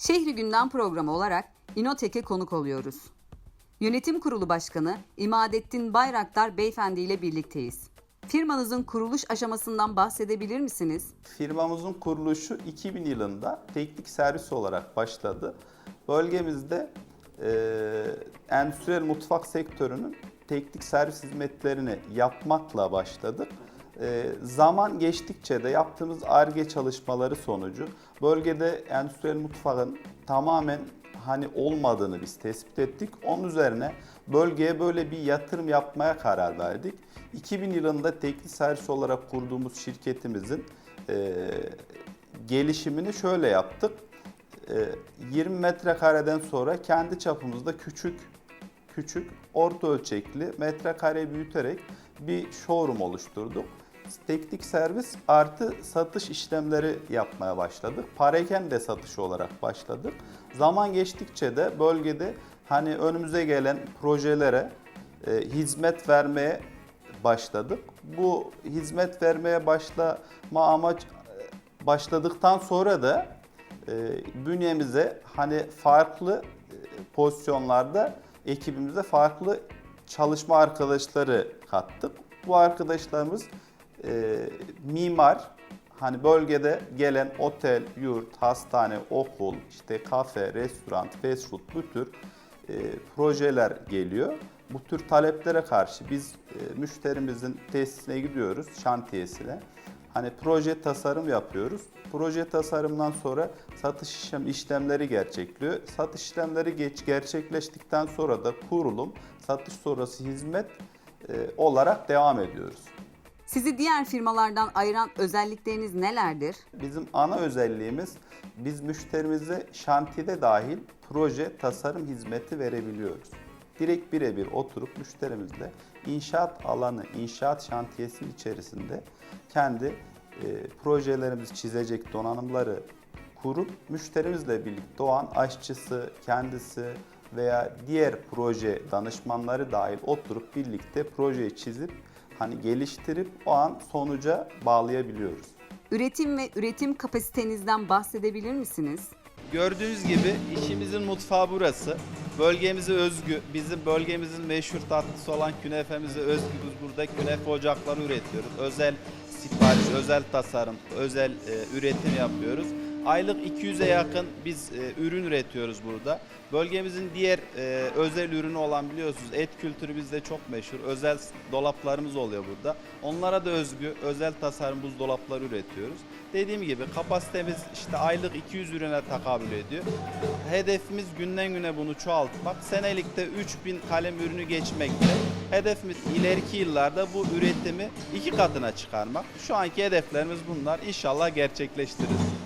Şehri Gündem programı olarak İnotek'e konuk oluyoruz. Yönetim Kurulu Başkanı İmadettin Bayraktar Beyefendi ile birlikteyiz. Firmanızın kuruluş aşamasından bahsedebilir misiniz? Firmamızın kuruluşu 2000 yılında teknik servis olarak başladı. Bölgemizde e, endüstriyel mutfak sektörünün teknik servis hizmetlerini yapmakla başladık. E, zaman geçtikçe de yaptığımız ARGE çalışmaları sonucu bölgede endüstriyel mutfağın tamamen hani olmadığını biz tespit ettik. Onun üzerine bölgeye böyle bir yatırım yapmaya karar verdik. 2000 yılında teknik servis olarak kurduğumuz şirketimizin e, gelişimini şöyle yaptık. E, 20 metrekareden sonra kendi çapımızda küçük küçük orta ölçekli metrekare büyüterek bir showroom oluşturduk. Teknik servis artı satış işlemleri yapmaya başladık. Pareken de satış olarak başladık. Zaman geçtikçe de bölgede hani önümüze gelen projelere e, hizmet vermeye başladık. Bu hizmet vermeye başlama amaç e, başladıktan sonra da e, bünyemize hani farklı e, pozisyonlarda ekibimize farklı çalışma arkadaşları kattık. Bu arkadaşlarımız e, mimar, hani bölgede gelen otel, yurt, hastane, okul, işte kafe, restoran, fast food bu tür e, projeler geliyor. Bu tür taleplere karşı biz e, müşterimizin tesisine gidiyoruz, şantiyesine. Hani proje tasarım yapıyoruz. Proje tasarımdan sonra satış işlem işlemleri gerçekliyor. Satış işlemleri geç gerçekleştikten sonra da kurulum, satış sonrası hizmet e, olarak devam ediyoruz. Sizi diğer firmalardan ayıran özellikleriniz nelerdir? Bizim ana özelliğimiz biz müşterimize şantiyede dahil proje tasarım hizmeti verebiliyoruz. Direkt birebir oturup müşterimizle inşaat alanı, inşaat şantiyesinin içerisinde kendi e, projelerimizi çizecek donanımları kurup müşterimizle birlikte o aşçısı, kendisi veya diğer proje danışmanları dahil oturup birlikte projeyi çizip hani geliştirip o an sonuca bağlayabiliyoruz. Üretim ve üretim kapasitenizden bahsedebilir misiniz? Gördüğünüz gibi işimizin mutfağı burası. Bölgemize özgü, bizim bölgemizin meşhur tatlısı olan künefemize özgü biz burada künefe ocakları üretiyoruz. Özel sipariş, özel tasarım, özel e, üretim yapıyoruz. Aylık 200'e yakın biz e, ürün üretiyoruz burada. Bölgemizin diğer e, özel ürünü olan biliyorsunuz et kültürü bizde çok meşhur. Özel dolaplarımız oluyor burada. Onlara da özgü özel tasarım buzdolapları üretiyoruz. Dediğim gibi kapasitemiz işte aylık 200 ürüne takabül ediyor. Hedefimiz günden güne bunu çoğaltmak. Senelikte 3000 kalem ürünü geçmekte. Hedefimiz ileriki yıllarda bu üretimi iki katına çıkarmak. Şu anki hedeflerimiz bunlar. İnşallah gerçekleştiririz.